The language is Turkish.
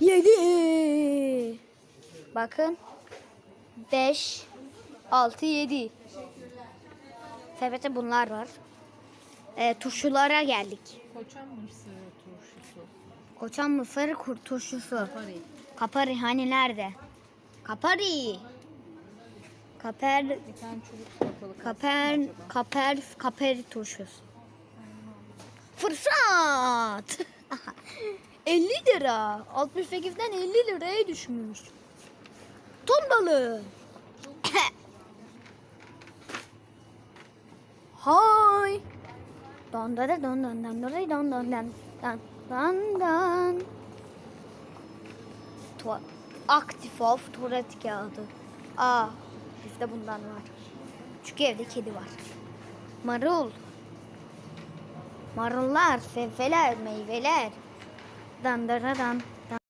7 Bakın 5 6 7 Sepette bunlar var. E, turşulara geldik. Koçan mısırı turşusu. Koçan mısır kurt turşusu. Pari. Kapari hani nerede? Kapari. Kaper kaper kaper kaperi turşusu. Fırsat. 50 lira. 68'den 50 liraya düşmüş. Ton balığı. Hay. Don da don don don don don don don don don don. Tuva- Active of tuvalet kağıdı. Aa, bizde bundan var. Çünkü evde kedi var. Marul. Marullar, sebzeler, meyveler. Dan daradan.